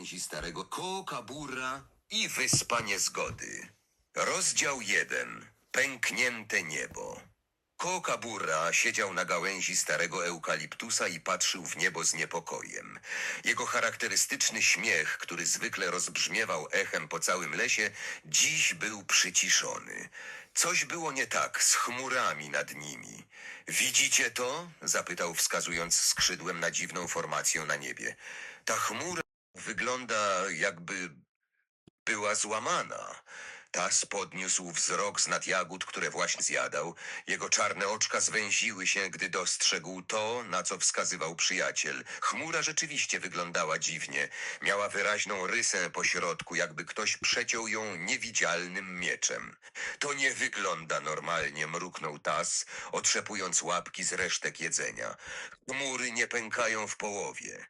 gałęzi starego Kookabura i Wyspa Niezgody. Rozdział 1. Pęknięte niebo. Kookabura siedział na gałęzi starego eukaliptusa i patrzył w niebo z niepokojem. Jego charakterystyczny śmiech, który zwykle rozbrzmiewał echem po całym lesie, dziś był przyciszony. Coś było nie tak z chmurami nad nimi. Widzicie to? zapytał, wskazując skrzydłem na dziwną formację na niebie. Ta chmura wygląda jakby była złamana. Tas podniósł wzrok z nad jagód, które właśnie zjadał. Jego czarne oczka zwęziły się, gdy dostrzegł to, na co wskazywał przyjaciel. Chmura rzeczywiście wyglądała dziwnie. Miała wyraźną rysę po środku, jakby ktoś przeciął ją niewidzialnym mieczem. To nie wygląda normalnie, mruknął Tas, otrzepując łapki z resztek jedzenia. Chmury nie pękają w połowie.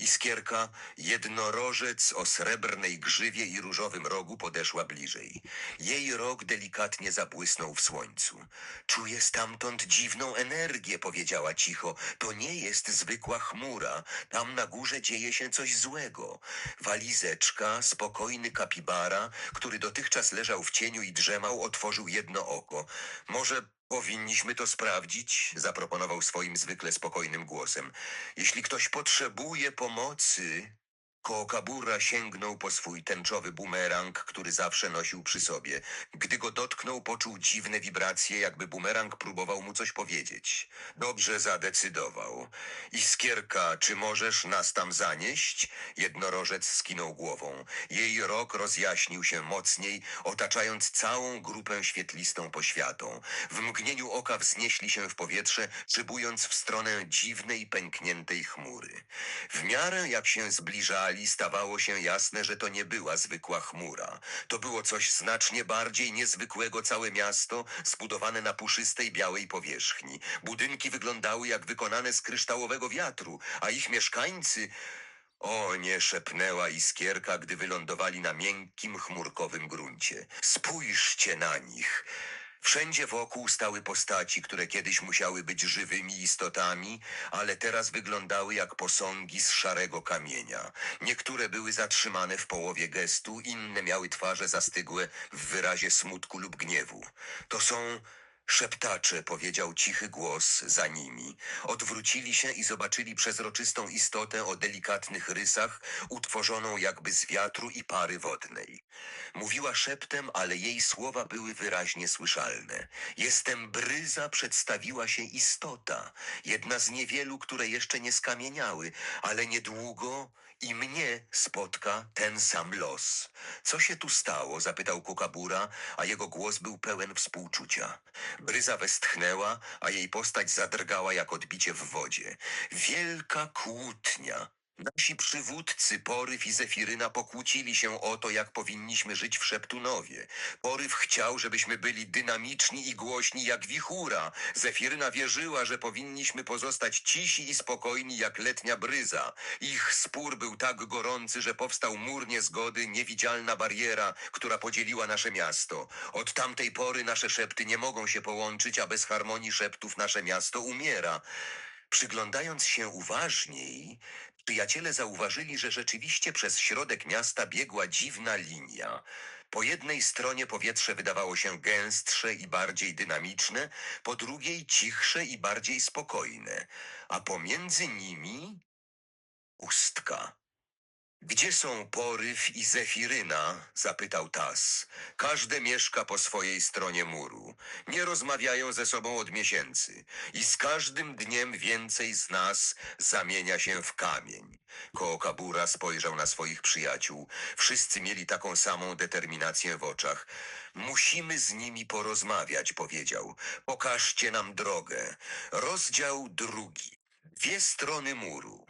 Iskierka, jednorożec o srebrnej grzywie i różowym rogu podeszła bliżej. Jej rog delikatnie zabłysnął w słońcu. Czuję stamtąd dziwną energię, powiedziała cicho. To nie jest zwykła chmura. Tam na górze dzieje się coś złego. Walizeczka, spokojny kapibara, który dotychczas leżał w cieniu i drzemał, otworzył jedno oko. Może powinniśmy to sprawdzić? zaproponował swoim zwykle spokojnym głosem. Jeśli ktoś potrzebuje pomocy. Kookabura sięgnął po swój tęczowy bumerang, który zawsze nosił przy sobie. Gdy go dotknął, poczuł dziwne wibracje, jakby bumerang próbował mu coś powiedzieć. Dobrze zadecydował. Iskierka, czy możesz nas tam zanieść? Jednorożec skinął głową. Jej rok rozjaśnił się mocniej, otaczając całą grupę świetlistą poświatą. W mgnieniu oka wznieśli się w powietrze, szybując w stronę dziwnej, pękniętej chmury. W miarę jak się zbliżali, stawało się jasne, że to nie była zwykła chmura. To było coś znacznie bardziej niezwykłego całe miasto, zbudowane na puszystej białej powierzchni. Budynki wyglądały jak wykonane z kryształowego wiatru, a ich mieszkańcy... O nie, szepnęła iskierka, gdy wylądowali na miękkim, chmurkowym gruncie. Spójrzcie na nich. Wszędzie wokół stały postaci, które kiedyś musiały być żywymi istotami, ale teraz wyglądały jak posągi z szarego kamienia. Niektóre były zatrzymane w połowie gestu, inne miały twarze zastygłe w wyrazie smutku lub gniewu. To są szeptacze, powiedział cichy głos za nimi. Odwrócili się i zobaczyli przezroczystą istotę o delikatnych rysach, utworzoną jakby z wiatru i pary wodnej. Mówiła szeptem, ale jej słowa były wyraźnie słyszalne. Jestem bryza, przedstawiła się istota, jedna z niewielu, które jeszcze nie skamieniały, ale niedługo i mnie spotka ten sam los. Co się tu stało? zapytał Kukabura, a jego głos był pełen współczucia. Bryza westchnęła, a jej postać zadrgała jak odbicie w wodzie. Wielka kłótnia. Nasi przywódcy, Poryw i Zefiryna, pokłócili się o to, jak powinniśmy żyć w Szeptunowie. Poryw chciał, żebyśmy byli dynamiczni i głośni jak wichura. Zefiryna wierzyła, że powinniśmy pozostać cisi i spokojni jak letnia bryza. Ich spór był tak gorący, że powstał mur niezgody, niewidzialna bariera, która podzieliła nasze miasto. Od tamtej pory nasze szepty nie mogą się połączyć, a bez harmonii szeptów nasze miasto umiera. Przyglądając się uważniej, przyjaciele zauważyli, że rzeczywiście przez środek miasta biegła dziwna linia. Po jednej stronie powietrze wydawało się gęstsze i bardziej dynamiczne, po drugiej cichsze i bardziej spokojne, a pomiędzy nimi ustka. Gdzie są Poryw i Zefiryna? zapytał Tas. Każde mieszka po swojej stronie muru. Nie rozmawiają ze sobą od miesięcy i z każdym dniem więcej z nas zamienia się w kamień. Kookabura spojrzał na swoich przyjaciół. Wszyscy mieli taką samą determinację w oczach. Musimy z nimi porozmawiać, powiedział. Pokażcie nam drogę. Rozdział drugi. Dwie strony muru.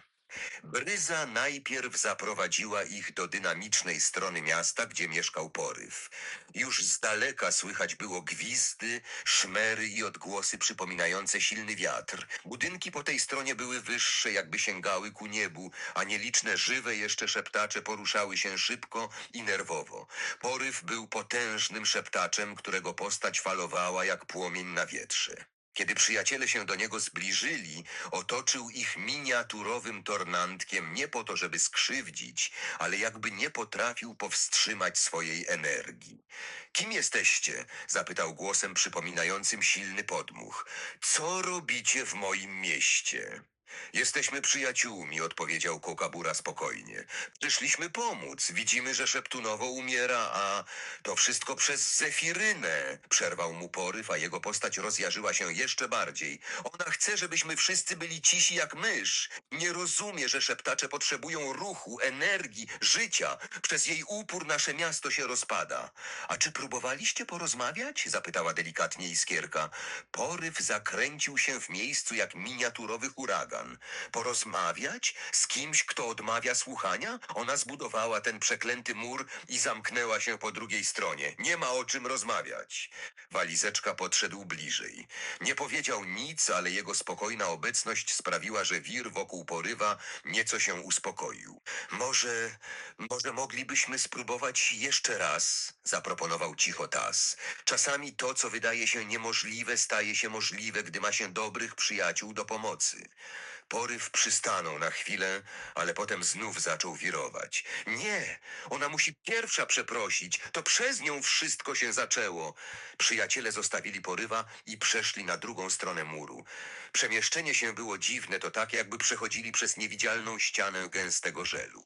Bryza najpierw zaprowadziła ich do dynamicznej strony miasta, gdzie mieszkał poryw. Już z daleka słychać było gwizdy, szmery i odgłosy przypominające silny wiatr. Budynki po tej stronie były wyższe, jakby sięgały ku niebu, a nieliczne żywe jeszcze szeptacze poruszały się szybko i nerwowo. Poryw był potężnym szeptaczem, którego postać falowała jak płomień na wietrze. Kiedy przyjaciele się do niego zbliżyli, otoczył ich miniaturowym tornantkiem nie po to, żeby skrzywdzić, ale jakby nie potrafił powstrzymać swojej energii. Kim jesteście? zapytał głosem przypominającym silny podmuch. Co robicie w moim mieście? Jesteśmy przyjaciółmi, odpowiedział Kokabura spokojnie. Przyszliśmy pomóc. Widzimy, że Szeptunowo umiera, a to wszystko przez Zefirynę. Przerwał mu poryw, a jego postać rozjarzyła się jeszcze bardziej. Ona chce, żebyśmy wszyscy byli cisi jak mysz. Nie rozumie, że szeptacze potrzebują ruchu, energii, życia. Przez jej upór nasze miasto się rozpada. A czy próbowaliście porozmawiać? zapytała delikatnie Iskierka. Poryw zakręcił się w miejscu jak miniaturowy huragan. Porozmawiać z kimś, kto odmawia słuchania? Ona zbudowała ten przeklęty mur i zamknęła się po drugiej stronie. Nie ma o czym rozmawiać. Walizeczka podszedł bliżej. Nie powiedział nic, ale jego spokojna obecność sprawiła, że wir wokół porywa nieco się uspokoił. Może, może moglibyśmy spróbować jeszcze raz? Zaproponował cicho Tas. Czasami to, co wydaje się niemożliwe, staje się możliwe, gdy ma się dobrych przyjaciół do pomocy. Poryw przystanął na chwilę, ale potem znów zaczął wirować. Nie, ona musi pierwsza przeprosić. To przez nią wszystko się zaczęło. Przyjaciele zostawili porywa i przeszli na drugą stronę muru. Przemieszczenie się było dziwne, to tak jakby przechodzili przez niewidzialną ścianę gęstego żelu.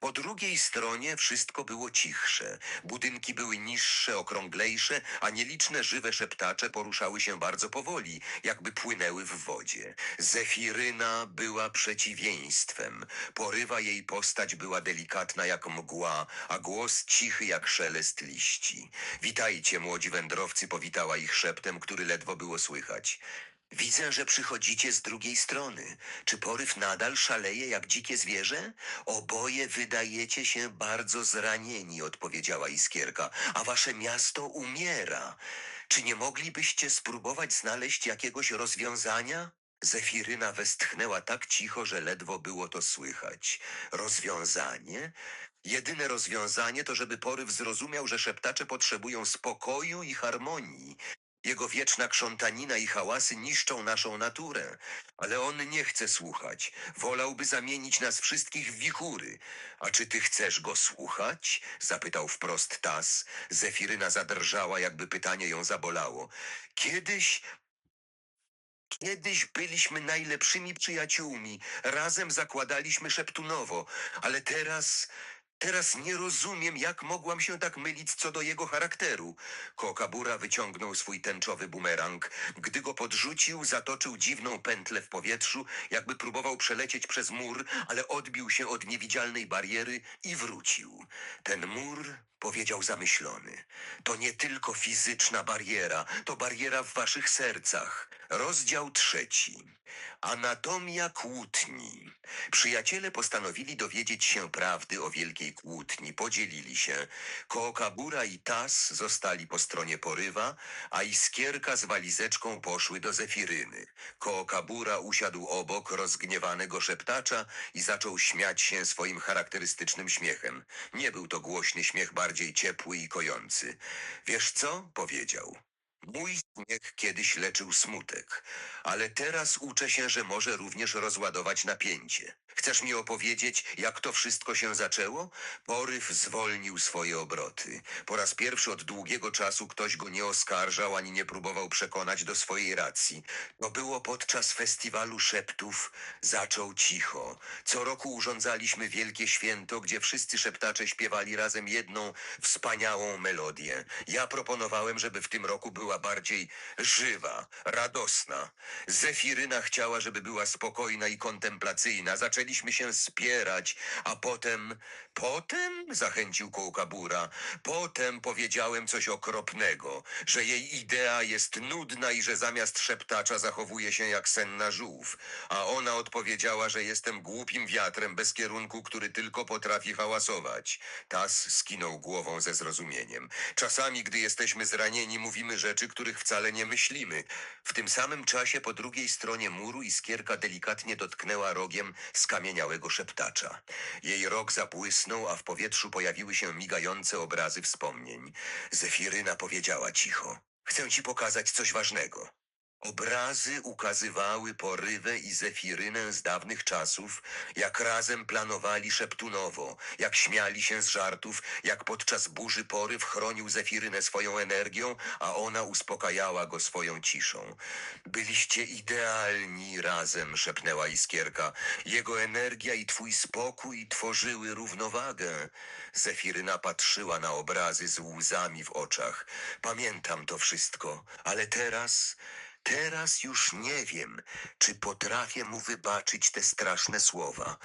Po drugiej stronie wszystko było cichsze. Budynki były niższe, okrąglejsze, a nieliczne żywe szeptacze poruszały się bardzo powoli, jakby płynęły w wodzie. Zefiryna była przeciwieństwem. Porywa jej postać była delikatna jak mgła, a głos cichy jak szelest liści. Witajcie, młodzi wędrowcy, powitała ich szeptem, który ledwo było słychać. Widzę, że przychodzicie z drugiej strony. Czy poryw nadal szaleje jak dzikie zwierzę? Oboje wydajecie się bardzo zranieni, odpowiedziała Iskierka, a wasze miasto umiera. Czy nie moglibyście spróbować znaleźć jakiegoś rozwiązania? Zefiryna westchnęła tak cicho, że ledwo było to słychać. Rozwiązanie? Jedyne rozwiązanie to, żeby poryw zrozumiał, że szeptacze potrzebują spokoju i harmonii. Jego wieczna krzątanina i hałasy niszczą naszą naturę, ale on nie chce słuchać. Wolałby zamienić nas wszystkich w wichury. A czy ty chcesz go słuchać? zapytał wprost Tas. Zefiryna zadrżała, jakby pytanie ją zabolało. Kiedyś Kiedyś byliśmy najlepszymi przyjaciółmi. Razem zakładaliśmy Szeptunowo, ale teraz. Teraz nie rozumiem, jak mogłam się tak mylić co do jego charakteru. Kokabura wyciągnął swój tęczowy bumerang. Gdy go podrzucił, zatoczył dziwną pętlę w powietrzu, jakby próbował przelecieć przez mur, ale odbił się od niewidzialnej bariery i wrócił. Ten mur, powiedział zamyślony, to nie tylko fizyczna bariera, to bariera w waszych sercach. Rozdział trzeci. Anatomia kłótni. Przyjaciele postanowili dowiedzieć się prawdy o wielkiej kłótni. Podzielili się. Kookabura i Tas zostali po stronie porywa, a Iskierka z walizeczką poszły do Zefiryny. Kookabura usiadł obok rozgniewanego szeptacza i zaczął śmiać się swoim charakterystycznym śmiechem. Nie był to głośny śmiech, bardziej ciepły i kojący. Wiesz co? powiedział. Mój śmiech kiedyś leczył smutek, ale teraz uczę się, że może również rozładować napięcie. Chcesz mi opowiedzieć, jak to wszystko się zaczęło? Poryw zwolnił swoje obroty. Po raz pierwszy od długiego czasu ktoś go nie oskarżał ani nie próbował przekonać do swojej racji. To było podczas festiwalu szeptów. Zaczął cicho. Co roku urządzaliśmy wielkie święto, gdzie wszyscy szeptacze śpiewali razem jedną wspaniałą melodię. Ja proponowałem, żeby w tym roku była bardziej żywa, radosna. Zefiryna chciała, żeby była spokojna i kontemplacyjna. Zaczęliśmy się spierać, a potem... Potem? Zachęcił Kołkabura. Potem powiedziałem coś okropnego, że jej idea jest nudna i że zamiast szeptacza zachowuje się jak senna żółw. A ona odpowiedziała, że jestem głupim wiatrem bez kierunku, który tylko potrafi hałasować. Tas skinął głową ze zrozumieniem. Czasami, gdy jesteśmy zranieni, mówimy rzeczy, których wcale nie myślimy. W tym samym czasie po drugiej stronie muru iskierka delikatnie dotknęła rogiem skamieniałego szeptacza. Jej rog zabłysnął, a w powietrzu pojawiły się migające obrazy wspomnień. Zefiryna powiedziała cicho. Chcę ci pokazać coś ważnego. Obrazy ukazywały porywę i zefirynę z dawnych czasów, jak razem planowali szeptunowo, jak śmiali się z żartów, jak podczas burzy poryw chronił zefirynę swoją energią, a ona uspokajała go swoją ciszą. Byliście idealni razem, szepnęła Iskierka. Jego energia i twój spokój tworzyły równowagę. Zefiryna patrzyła na obrazy z łzami w oczach. Pamiętam to wszystko, ale teraz, teraz już nie wiem, czy potrafię mu wybaczyć te straszne słowa.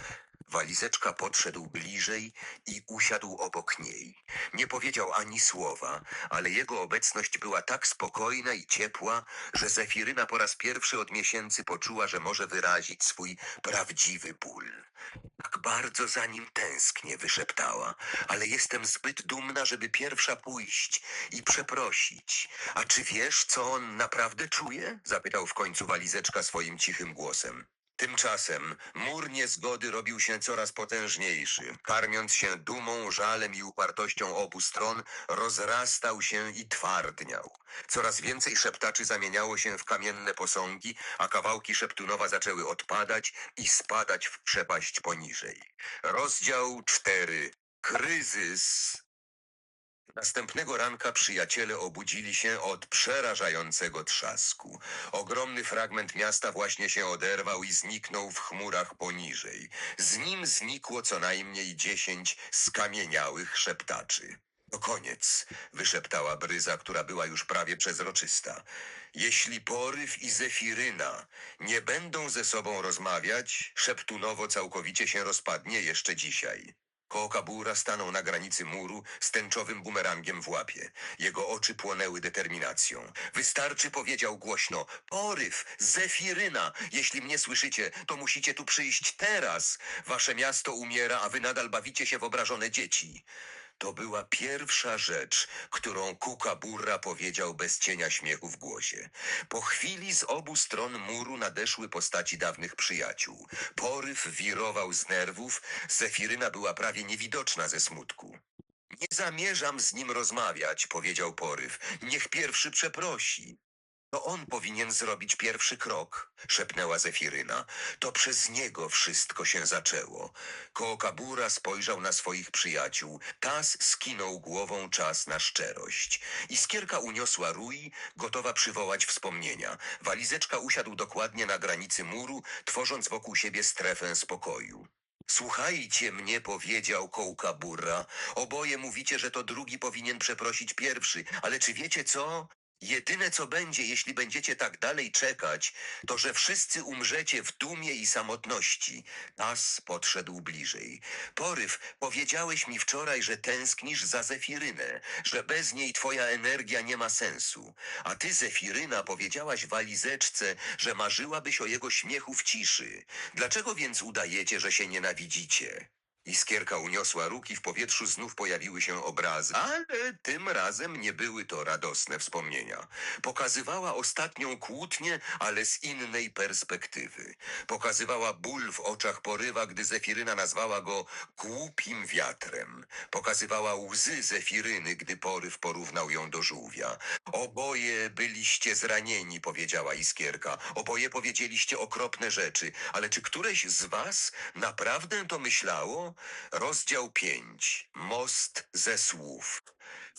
Walizeczka podszedł bliżej i usiadł obok niej. Nie powiedział ani słowa, ale jego obecność była tak spokojna i ciepła, że Zefiryna po raz pierwszy od miesięcy poczuła, że może wyrazić swój prawdziwy ból. Tak bardzo za nim tęsknię, wyszeptała, ale jestem zbyt dumna, żeby pierwsza pójść i przeprosić. A czy wiesz, co on naprawdę czuje? zapytał w końcu walizeczka swoim cichym głosem. Tymczasem mur niezgody robił się coraz potężniejszy. Karmiąc się dumą, żalem i upartością obu stron, rozrastał się i twardniał. Coraz więcej szeptaczy zamieniało się w kamienne posągi, a kawałki szeptunowa zaczęły odpadać i spadać w przepaść poniżej. Rozdział cztery. Kryzys. Następnego ranka przyjaciele obudzili się od przerażającego trzasku. Ogromny fragment miasta właśnie się oderwał i zniknął w chmurach poniżej. Z nim znikło co najmniej dziesięć skamieniałych szeptaczy. To koniec, wyszeptała Bryza, która była już prawie przezroczysta. Jeśli poryw i zefiryna nie będą ze sobą rozmawiać, szeptunowo całkowicie się rozpadnie jeszcze dzisiaj. Kookabura stanął na granicy muru z tęczowym bumerangiem w łapie. Jego oczy płonęły determinacją. Wystarczy, powiedział głośno, poryw, zefiryna. Jeśli mnie słyszycie, to musicie tu przyjść teraz. Wasze miasto umiera, a wy nadal bawicie się w obrażone dzieci. To była pierwsza rzecz, którą Kukabura powiedział bez cienia śmiechu w głosie. Po chwili z obu stron muru nadeszły postaci dawnych przyjaciół. Poryw wirował z nerwów, Zefiryna była prawie niewidoczna ze smutku. Nie zamierzam z nim rozmawiać, powiedział Poryw. Niech pierwszy przeprosi. To on powinien zrobić pierwszy krok, szepnęła Zefiryna. To przez niego wszystko się zaczęło. Kookabura spojrzał na swoich przyjaciół. Tas skinął głową czas na szczerość. Iskierka uniosła rój, gotowa przywołać wspomnienia. Walizeczka usiadł dokładnie na granicy muru, tworząc wokół siebie strefę spokoju. Słuchajcie mnie, powiedział Kołkabura. Oboje mówicie, że to drugi powinien przeprosić pierwszy, ale czy wiecie co? Jedyne co będzie, jeśli będziecie tak dalej czekać, to że wszyscy umrzecie w dumie i samotności. Tas podszedł bliżej. Poryw, powiedziałeś mi wczoraj, że tęsknisz za Zefirynę, że bez niej twoja energia nie ma sensu. A ty, Zefiryna, powiedziałaś walizeczce, że marzyłabyś o jego śmiechu w ciszy. Dlaczego więc udajecie, że się nienawidzicie? Iskierka uniosła róg i w powietrzu znów pojawiły się obrazy, ale tym razem nie były to radosne wspomnienia. Pokazywała ostatnią kłótnię, ale z innej perspektywy. Pokazywała ból w oczach porywa, gdy Zefiryna nazwała go głupim wiatrem. Pokazywała łzy Zefiryny, gdy poryw porównał ją do żółwia. Oboje byliście zranieni, powiedziała Iskierka. Oboje powiedzieliście okropne rzeczy, ale czy któreś z was naprawdę to myślało? Rozdział 5. Most ze słów.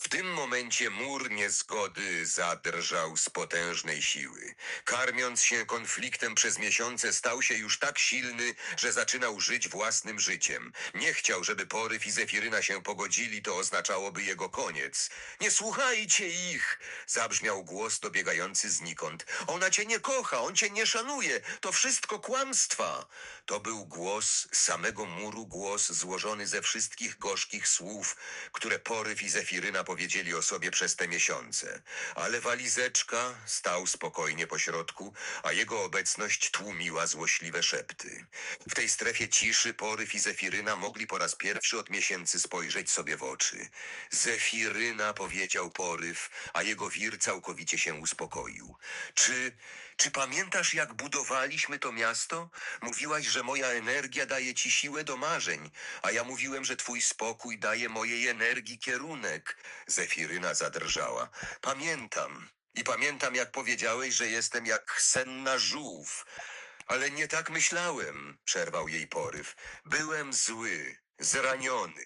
W tym momencie mur niezgody zadrżał z potężnej siły. Karmiąc się konfliktem przez miesiące, stał się już tak silny, że zaczynał żyć własnym życiem. Nie chciał, żeby poryw i Zefiryna się pogodzili, to oznaczałoby jego koniec. Nie słuchajcie ich! Zabrzmiał głos dobiegający znikąd. Ona cię nie kocha, on cię nie szanuje. To wszystko kłamstwa. To był głos samego muru, głos złożony ze wszystkich gorzkich słów, które poryw i Zefiryna powiedzieli o sobie przez te miesiące. Ale walizeczka stał spokojnie po środku, a jego obecność tłumiła złośliwe szepty. W tej strefie ciszy poryw i Zefiryna mogli po raz pierwszy od miesięcy spojrzeć sobie w oczy. Zefiryna, powiedział poryw, a jego wir całkowicie się uspokoił. Czy, czy pamiętasz, jak budowaliśmy to miasto? Mówiłaś, że moja energia daje ci siłę do marzeń, a ja mówiłem, że twój spokój daje mojej energii kierunek. Zefiryna zadrżała. Pamiętam. I pamiętam, jak powiedziałeś, że jestem jak senna żółw. Ale nie tak myślałem, przerwał jej poryw. Byłem zły, zraniony.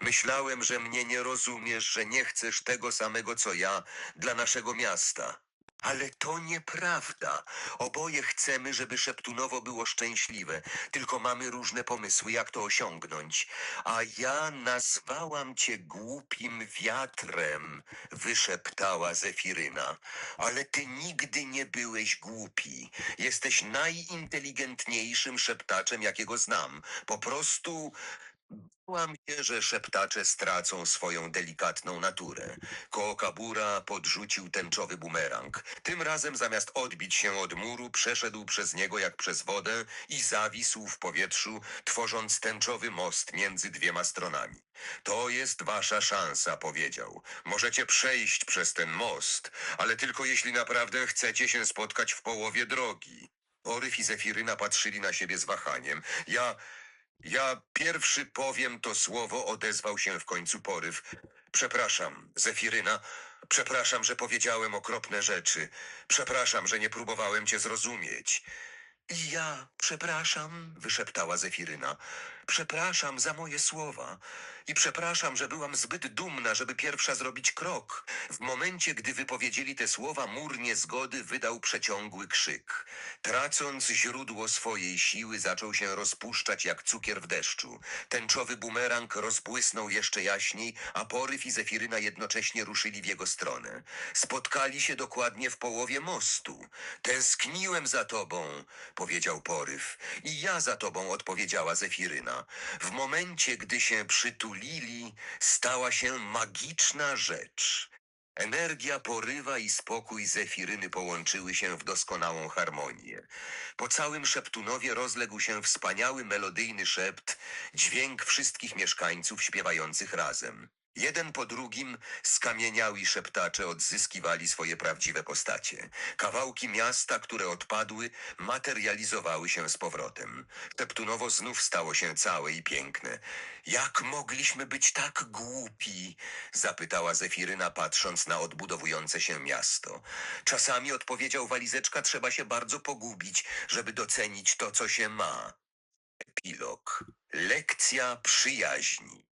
Myślałem, że mnie nie rozumiesz, że nie chcesz tego samego co ja dla naszego miasta. Ale to nieprawda. Oboje chcemy, żeby Szeptunowo było szczęśliwe, tylko mamy różne pomysły, jak to osiągnąć. A ja nazwałam cię głupim wiatrem, wyszeptała Zefiryna. Ale ty nigdy nie byłeś głupi. Jesteś najinteligentniejszym szeptaczem, jakiego znam. Po prostu Bałam się, że szeptacze stracą swoją delikatną naturę. Kookabura podrzucił tęczowy bumerang. Tym razem zamiast odbić się od muru, przeszedł przez niego jak przez wodę i zawisł w powietrzu, tworząc tęczowy most między dwiema stronami. To jest wasza szansa, powiedział. Możecie przejść przez ten most, ale tylko jeśli naprawdę chcecie się spotkać w połowie drogi. Oryf i Zefiryna patrzyli na siebie z wahaniem. Ja... Ja pierwszy powiem to słowo, odezwał się w końcu poryw. Przepraszam, Zefiryna. Przepraszam, że powiedziałem okropne rzeczy. Przepraszam, że nie próbowałem cię zrozumieć. Ja przepraszam, wyszeptała Zefiryna. Przepraszam za moje słowa. I przepraszam, że byłam zbyt dumna, żeby pierwsza zrobić krok. W momencie, gdy wypowiedzieli te słowa, mur niezgody wydał przeciągły krzyk. Tracąc źródło swojej siły, zaczął się rozpuszczać jak cukier w deszczu. Tęczowy bumerang rozbłysnął jeszcze jaśniej, a poryw i Zefiryna jednocześnie ruszyli w jego stronę. Spotkali się dokładnie w połowie mostu. Tęskniłem za tobą, powiedział poryw. I ja za tobą, odpowiedziała Zefiryna. W momencie, gdy się przytulili, stała się magiczna rzecz. Energia porywa i spokój Zefiryny połączyły się w doskonałą harmonię. Po całym Szeptunowie rozległ się wspaniały melodyjny szept, dźwięk wszystkich mieszkańców śpiewających razem. Jeden po drugim skamieniali szeptacze odzyskiwali swoje prawdziwe postacie. Kawałki miasta, które odpadły, materializowały się z powrotem. Szeptunowo znów stało się całe i piękne. Jak mogliśmy być tak głupi? zapytała Zefiryna, patrząc na odbudowujące się miasto. Czasami, odpowiedział walizeczka, trzeba się bardzo pogubić, żeby docenić to, co się ma. Epilog. Lekcja przyjaźni.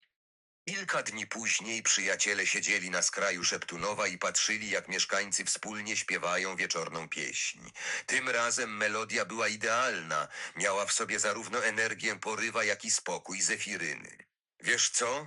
Kilka dni później przyjaciele siedzieli na skraju Szeptunowa i patrzyli, jak mieszkańcy wspólnie śpiewają wieczorną pieśń. Tym razem melodia była idealna, miała w sobie zarówno energię porywa, jak i spokój Zefiryny. Wiesz co?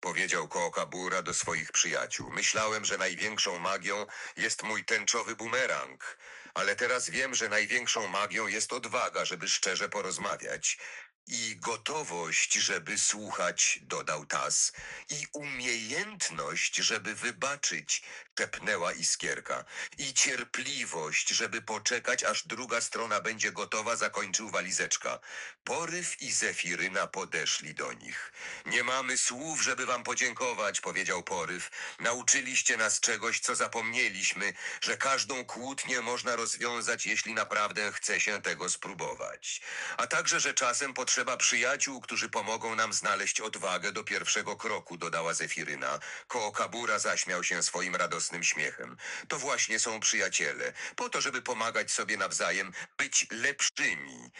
Powiedział Kookabura do swoich przyjaciół. Myślałem, że największą magią jest mój tęczowy bumerang, ale teraz wiem, że największą magią jest odwaga, żeby szczerze porozmawiać. I gotowość, żeby słuchać, dodał Tas, i umiejętność, żeby wybaczyć, szepnęła Iskierka, i cierpliwość, żeby poczekać, aż druga strona będzie gotowa, zakończył walizeczka. Poryw i Zefiryna podeszli do nich. Nie mamy słów, żeby wam podziękować, powiedział Poryw. Nauczyliście nas czegoś, co zapomnieliśmy, że każdą kłótnię można rozwiązać, jeśli naprawdę chce się tego spróbować. A także, że czasem potrzeba przyjaciół, którzy pomogą nam znaleźć odwagę do pierwszego kroku, dodała Zefiryna. Kookabura zaśmiał się swoim radosnym śmiechem. To właśnie są przyjaciele, po to, żeby pomagać sobie nawzajem, być lepszymi.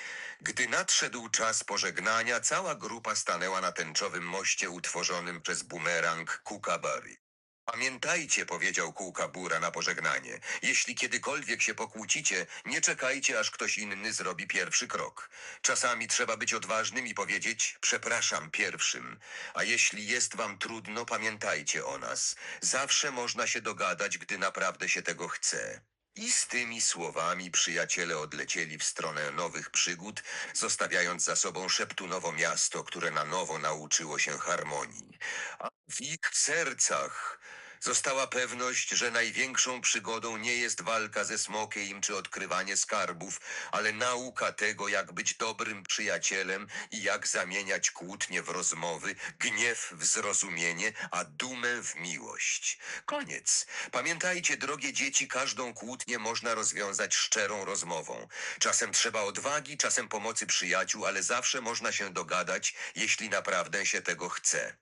Gdy nadszedł czas pożegnania, cała grupa stanęła na tęczowym moście utworzonym przez bumerang Kukabari. Pamiętajcie, powiedział Kukabura na pożegnanie, jeśli kiedykolwiek się pokłócicie, nie czekajcie, aż ktoś inny zrobi pierwszy krok. Czasami trzeba być odważnym i powiedzieć przepraszam pierwszym. A jeśli jest wam trudno, pamiętajcie o nas. Zawsze można się dogadać, gdy naprawdę się tego chce. I z tymi słowami przyjaciele odlecieli w stronę nowych przygód, zostawiając za sobą szeptunowo miasto, które na nowo nauczyło się harmonii. A w ich sercach została pewność, że największą przygodą nie jest walka ze smokiem czy odkrywanie skarbów, ale nauka tego, jak być dobrym przyjacielem i jak zamieniać kłótnie w rozmowy, gniew w zrozumienie, a dumę w miłość. Koniec. Pamiętajcie, drogie dzieci, każdą kłótnię można rozwiązać szczerą rozmową. Czasem trzeba odwagi, czasem pomocy przyjaciół, ale zawsze można się dogadać, jeśli naprawdę się tego chce.